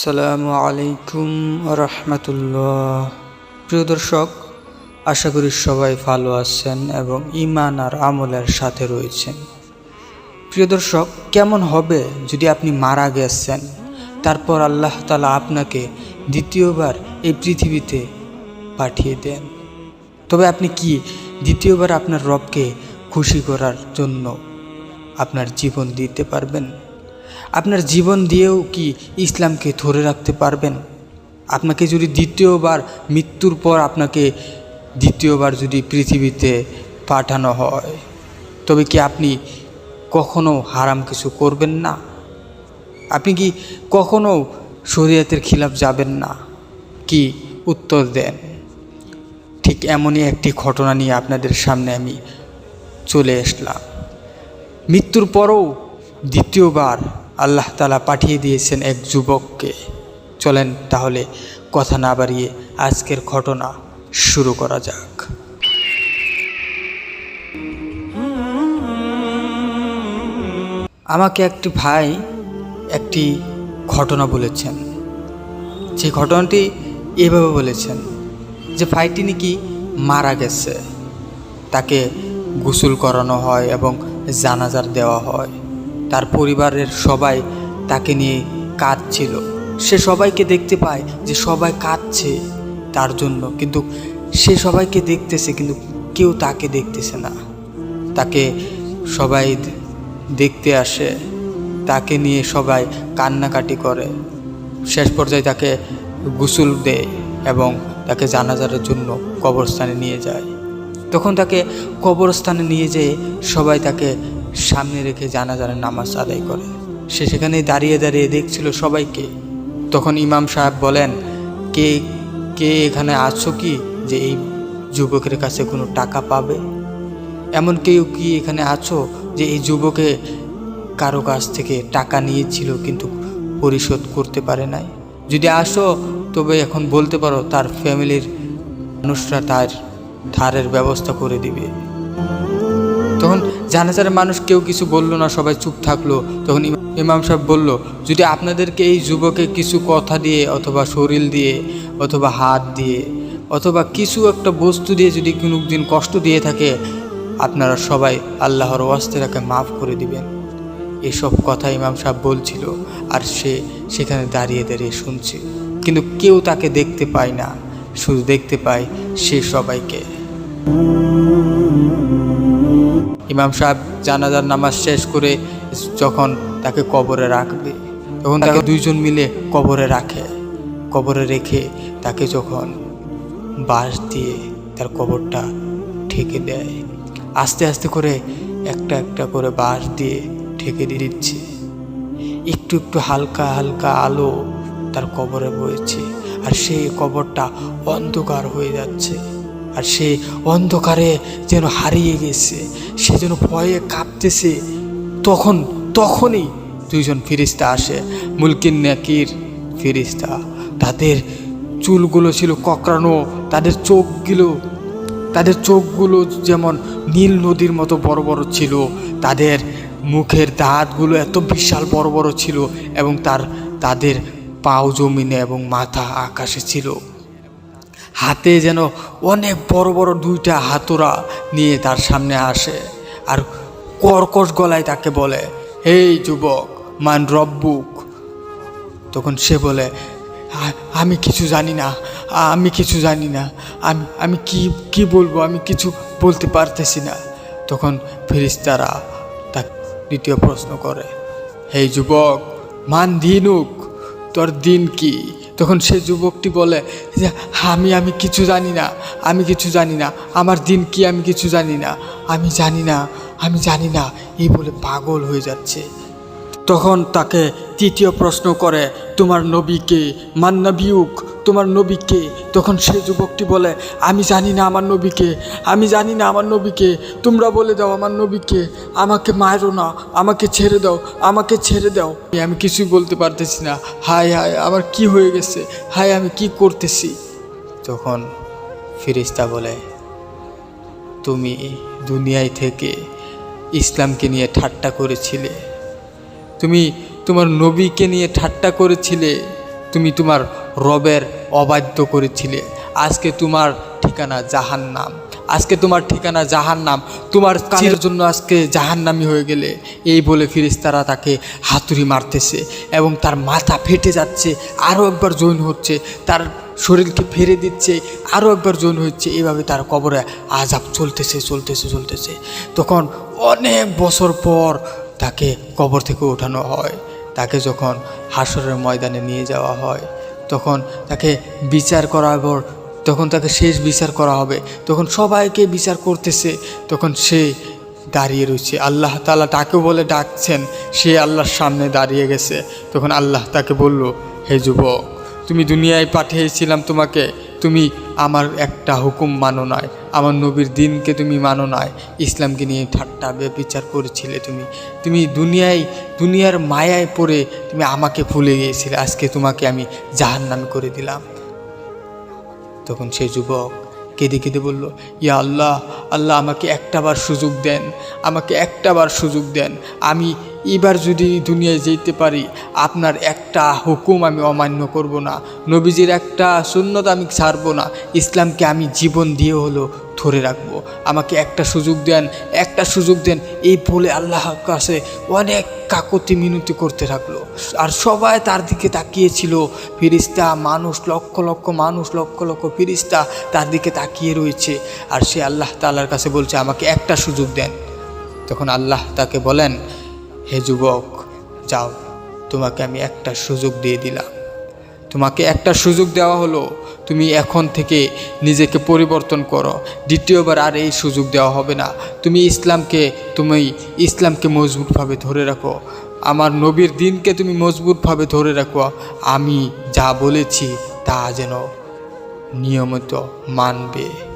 আসসালামু আলাইকুম রহমতুল্লাহ। প্রিয় দর্শক, আশা করি সবাই ভালো আছেন এবং ইমান আর আমলের সাথে রয়েছেন। প্রিয় দর্শক, কেমন হবে যদি আপনি মারা গেছেন? তারপর আল্লাহ তালা আপনাকে দ্বিতীয়বার এই পৃথিবীতে পাঠিয়ে দেন। তবে আপনি কি দ্বিতীয়বার আপনার রবকে খুশি করার জন্য আপনার জীবন দিতে পারবেন? আপনার জীবন দিয়েও কি ইসলামকে ধরে রাখতে পারবেন? আপনাকে যদি দ্বিতীয়বার মৃত্যুর পর আপনাকে দ্বিতীয়বার যদি পৃথিবীতে পাঠানো হয়, তবে কি আপনি কখনো হারাম কিছু করবেন না? আপনি কি কখনো শরীয়তের খিলাফ যাবেন না? কি উত্তর দেন? ঠিক এমনই একটি ঘটনা নিয়ে আপনাদের সামনে আমি চলে আসলাম। মৃত্যুর পরও দ্বিতীয়বার আল্লাহ তালা পাঠিয়ে দিয়েছেন এক যুবককে। চলেন তাহলে কথা না বাড়িয়ে আজকের ঘটনা শুরু করা যাক। আমাকে একটি ভাই একটি ঘটনা বলেছেন। যে ঘটনাটি এভাবে বলেছেন যে ভাইটি নাকি মারা গেছে। তাকে গোসল করানো হয় এবং জানাজার দেওয়া হয়। তার পরিবারের সবাই তাকে নিয়ে কাঁদছিল। সে সবাইকে দেখতে পায় যে সবাই কাঁদছে তার জন্য, কিন্তু সে সবাইকে দেখতেছে, কিন্তু কেউ তাকে দেখতেছে না। তাকে সবাই দেখতে আসে, তাকে নিয়ে সবাই কান্নাকাটি করে। শেষ পর্যায়ে তাকে গোসল দেয় এবং তাকে জানাজারের জন্য কবরস্থানে নিয়ে যায়। তখন তাকে কবরস্থানে নিয়ে যেয়ে সবাই তাকে সামনে রেখে জানাজারের নামাজ আদায় করে। সে সেখানে দাঁড়িয়ে দাঁড়িয়ে দেখছিল সবাইকে। তখন ইমাম সাহেব বলেন, কে কে এখানে আছো কি যে এই যুবকের কাছে কোনো টাকা পাবে? এমন কেউ কি এখানে আছো যে এই যুবকে কারও কাছ থেকে টাকা নিয়েছিল কিন্তু পরিশোধ করতে পারে নাই? যদি আসো, তবে এখন বলতে পারো তার ফ্যামিলির মানুষরা তার ধারের ব্যবস্থা করে দিবে। তখন জানাজারের মানুষ কেউ কিছু বলল না, সবাই চুপ থাকল। তখন ইমা- ইমাম সাহেব বলল, যদি আপনাদেরকে এই যুবকে কিছু কথা দিয়ে অথবা শরীর দিয়ে, অথবা হাত দিয়ে, অথবা কিছু একটা বস্তু দিয়ে যদি কোনো দিন কষ্ট দিয়ে থাকে, আপনারা সবাই আল্লাহর ওয়াস্তে তাকে মাফ করে দিবেন। এসব কথা ইমাম সাহেব বলছিল আর সে সেখানে দাঁড়িয়ে দাঁড়িয়ে শুনছে। কিন্তু কেউ তাকে দেখতে পায় না। শুধু দেখতে পায় সে সবাইকে। ইমাম সাহেব জানাজার নামাজ শেষ করে যখন তাকে কবরে রাখবে তখন তাকে দুইজন মিলে কবরে রাখে। কবরে রেখে তাকে যখন বাঁশ দিয়ে তার কবরটা ঠেকে দেয় আস্তে আস্তে করে একটা একটা করে বাঁশ দিয়ে ঠেকে দিয়ে দিচ্ছে। একটু একটু হালকা হালকা আলো তার কবরে বয়েছে আর সেই কবরটা অন্ধকার হয়ে যাচ্ছে। আর সে অন্ধকারে যেন হারিয়ে গেছে, সে যেন ভয়ে কাঁপতেছে। তখন, তখনই দুইজন ফিরিস্তা আসে, মুলকিন নাকির ফিরিস্তা তাদের চুলগুলো ছিল ককড়ানো, তাদের চোখগুলো তাদের চোখগুলো যেমন নীল নদীর মতো বড় বড় ছিল, তাদের মুখের দাঁতগুলো এত বিশাল বড় বড় ছিল এবং তার, তাদের পাও জমিনে এবং মাথা আকাশে ছিল। হাতে যেন অনেক বড় বড় দুইটা হাতুরা নিয়ে তার সামনে আসে আর কর্কশ গলায় তাকে বলে এই যুবক, মান রব্বুক। তখন সে বলে আমি কিছু জানি না, আমি কিছু জানি না, আমি আমি কি কি বলব, আমি কিছু বলতে পারতেছি না। তখন ফেরিস্তারা তাকে দ্বিতীয় প্রশ্ন করে হে যুবক, মান দিনুক, তোর দিন কি? তখন সেই যুবকটি বলে, যে, আমি আমি কিছু জানি না, আমি কিছু জানি না, আমার দিন কি আমি কিছু জানি না, আমি জানি না, আমি জানি না। এই বলে পাগল হয়ে যাচ্ছে। তখন তাকে তৃতীয় প্রশ্ন করে, তোমার নবীকে মান নবিউক তোমার নবীকে? তখন সে যুবকটি বলে, আমি জানি না আমার নবীকে, আমি জানি না আমার নবীকে। তোমরা বলে দাও আমার নবীকে, আমাকে মারো না, আমাকে ছেড়ে দাও, আমাকে ছেড়ে দাও। আমি কিছুই বলতে পারতেছি না। হায় হায়, আমার কি হয়ে গেছে? হায়, আমি কি করতেছি? তখন ফিরিস্তা বলে, তুমি দুনিয়ায় থেকে ইসলামকে নিয়ে ঠাট্টা করেছিলে। তুমি তোমার নবীকে নিয়ে ঠাট্টা করেছিলে। তুমি তোমার রবের অবাধ্য করেছিলে। আজকে তোমার ঠিকানা জাহান্নাম। আজকে তোমার ঠিকানা জাহান্নাম। তোমার কাজের জন্য আজকে জাহান্নামি হয়ে গেলে। এই বলে ফিরিস্তারা তাকে হাতুড়ি মারতেছে এবং তার মাথা ফেটে যাচ্ছে আরও একবার জৈন হচ্ছে, তার শরীরকে ফেরে দিচ্ছে আরও একবার জৈন হচ্ছে। এইভাবে তার কবরে আজাব চলতেছে চলতেছে চলতেছে। তখন অনেক বছর পর তাকে কবর থেকে ওঠানো হয়। তাকে যখন হাসরের ময়দানে নিয়ে যাওয়া হয়, তখন তাকে বিচার করার পর, তখন তাকে শেষ বিচার করা হবে, তখন সবাইকে বিচার করতেছে, তখন সে দাঁড়িয়ে রয়েছে। আল্লাহ তালা তাকে বলে ডাকছেন, সে আল্লাহর সামনে দাঁড়িয়ে গেছে। তখন আল্লাহ তাকে বলল, হে যুবক, তুমি দুনিয়ায় পাঠিয়েছিলাম তোমাকে তুমি আমার একটা হুকুম মানো নয় আমার নবীর দিনকে তুমি মানো নয় ইসলামকে নিয়ে ঠাট্টা বিচার করেছিলে তুমি। তুমি দুনিয়ায়, দুনিয়ার মায়ায় পড়ে তুমি আমাকে ভুলে গিয়েছিলে। আজকে তোমাকে আমি জাহান্নামে করে দিলাম। তখন সে যুবক কেঁদে কেঁদে বলল, ইয়া আল্লাহ আল্লাহ আমাকে একটাবার সুযোগ দেন। আমাকে একটাবার সুযোগ দেন। আমি এবার যদি দুনিয়ায় যেতে পারি, আপনার একটা হুকুম আমি অমান্য করব না। নবীজির একটা সুন্নত আমি ছাড়ব না। ইসলামকে আমি জীবন দিয়ে হলো ধরে রাখব। আমাকে একটা সুযোগ দেন, একটা সুযোগ দেন। এই বলে আল্লাহ কাছে অনেক কাকতি মিনতি করতে থাকল। আর সবাই তার দিকে তাকিয়েছিল। ফিরিস্তা মানুষ, লক্ষ লক্ষ মানুষ, লক্ষ লক্ষ ফিরিস্তা তার দিকে তাকিয়ে রয়েছে। আর সে আল্লাহ তাল্লার কাছে বলছে, আমাকে একটা সুযোগ দেন। তখন আল্লাহ তাকে বলেন হে যুবক, যাও, তোমাকে আমি একটা সুযোগ দিয়ে দিলাম। তোমাকে একটা সুযোগ দেওয়া হলো, তুমি এখন থেকে নিজেকে পরিবর্তন করো। দ্বিতীয়বার আর এই সুযোগ দেওয়া হবে না। তুমি ইসলামকে তুমি ইসলামকে মজবুতভাবে ধরে রাখো। আমার নবীর দিনকে তুমি মজবুতভাবে ধরে রাখো। আমি যা বলেছি তা যেন নিয়মিত মানবে।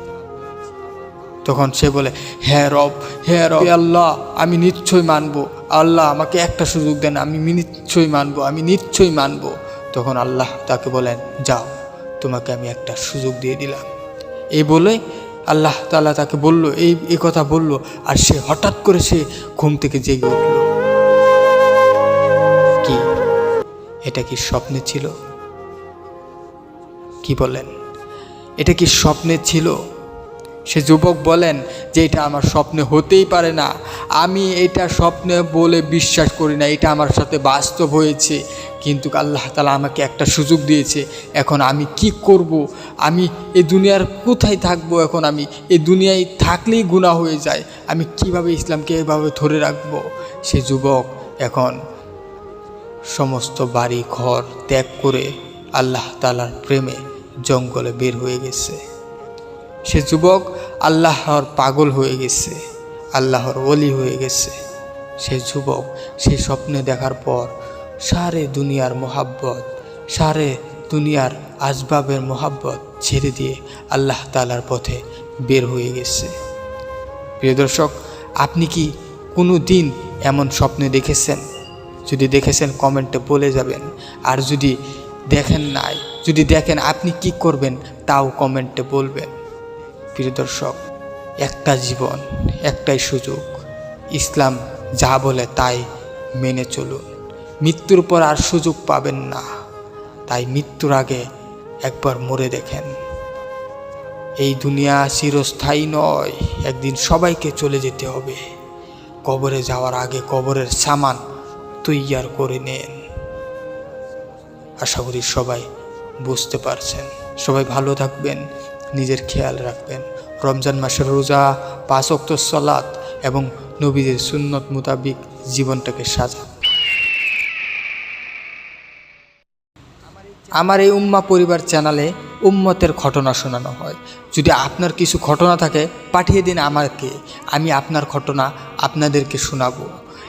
তখন সে বলে হ্যাঁ রব হ্যাঁ রব আল্লাহ, আমি নিশ্চয়ই মানবো। আল্লাহ আমাকে একটা সুযোগ দেন, আমি নিশ্চয়ই মানবো, আমি নিশ্চয়ই মানবো। তখন আল্লাহ তাকে বলেন, যাও, তোমাকে আমি একটা সুযোগ দিয়ে দিলাম। এই বলে আল্লাহ তাআলা তাকে বলল, এই এই কথা বলল, আর সে হঠাৎ করে সে ঘুম থেকে জেগে উঠল। কি? এটা কি স্বপ্নে ছিল? কি বলেন এটা কি স্বপ্নে ছিল? সে যুবক বলেন যে এটা আমার স্বপ্নে হতেই পারে না। আমি এটা স্বপ্নে বলে বিশ্বাস করি না, এটা আমার সাথে বাস্তব হয়েছে। কিন্তু আল্লাহ তালা আমাকে একটা সুযোগ দিয়েছে, এখন আমি কি করব? আমি এ দুনিয়ার কোথায় থাকব এখন আমি? এ দুনিয়ায় থাকলেই গুণা হয়ে যায়, আমি কীভাবে ইসলামকে এভাবে ধরে রাখব? সে যুবক এখন সমস্ত বাড়ি ঘর ত্যাগ করে আল্লাহ তালার প্রেমে জঙ্গলে বের হয়ে গেছে। সে যুবক আল্লাহর পাগল হয়ে গেছে, আল্লাহর অলি হয়ে গেছে। সে যুবক সেই স্বপ্নে দেখার পর সারে দুনিয়ার মোহাব্বত, সারে দুনিয়ার আসবাবের মোহাব্বত ছেড়ে দিয়ে আল্লাহ তালার পথে বের হয়ে গেছে। প্রিয় দর্শক, আপনি কি কোনো দিন এমন স্বপ্নে দেখেছেন? যদি দেখেছেন, কমেন্টে বলে যাবেন। আর যদি দেখেন নাই, যদি দেখেন আপনি কি করবেন, তাও কমেন্টে বলবেন। প্রিয় দর্শক একটা জীবন, একটাই সুযোগ। ইসলাম যা বলে তাই মেনে চলুন। মৃত্যুর পর আর সুযোগ পাবেন না। তাই মৃত্যুর আগে একবার মরে দেখেন। এই দুনিয়া চিরস্থায়ী নয়, একদিন সবাইকে চলে যেতে হবে। কবরে যাওয়ার আগে কবরের সামান তৈয়ার করে নেন। আশা করি সবাই বুঝতে পারছেন। সবাই ভালো থাকবেন নিজের খেয়াল রাখবেন। রমজান মাসের রোজা, পাঁচ অক্ত সলাৎ এবং নবীদের সুন্নত মোতাবিক জীবনটাকে সাজান। আমার এই উম্মা পরিবার চ্যানেলে উম্মতের ঘটনা শোনানো হয়। যদি আপনার কিছু ঘটনা থাকে, পাঠিয়ে দিন আমাকে। আমি আপনার ঘটনা আপনাদেরকে শোনাবো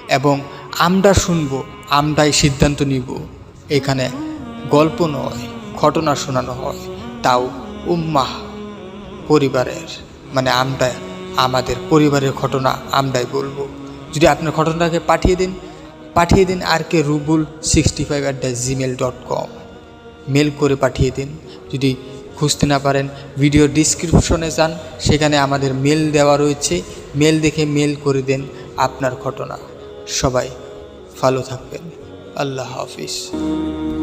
এবং আমরা শুনব, আমরাই সিদ্ধান্ত নিব। এখানে গল্প নয়, ঘটনা শোনানো হয়। তাও উম্মাহ। পরিবারের মানে আমরা, আমাদের পরিবারের ঘটনা আমরাই বলব। যদি আপনার ঘটনাটাকে পাঠিয়ে দিন পাঠিয়ে দিন R K Rubul sixty five at the Gmail dot com mail করে পাঠিয়ে দিন। যদি খুঁজতে না পারেন ভিডিও ডিসক্রিপশনে যান, সেখানে আমাদের মেল দেওয়া রয়েছে। মেল দেখে মেল করে দেন আপনার ঘটনা। সবাই ভালো থাকবেন। আল্লাহ হাফিজ।